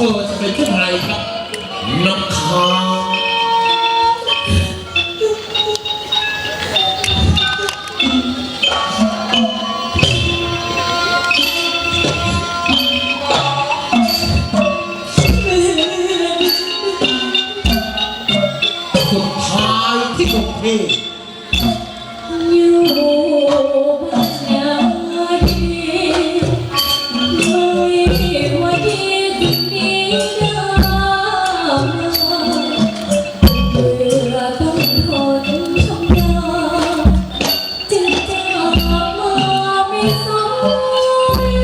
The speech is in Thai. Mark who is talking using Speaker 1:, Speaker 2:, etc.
Speaker 1: เธอจะเป็นเช่นไรครับนักข่าวสุดทยที่กรุงเท
Speaker 2: Música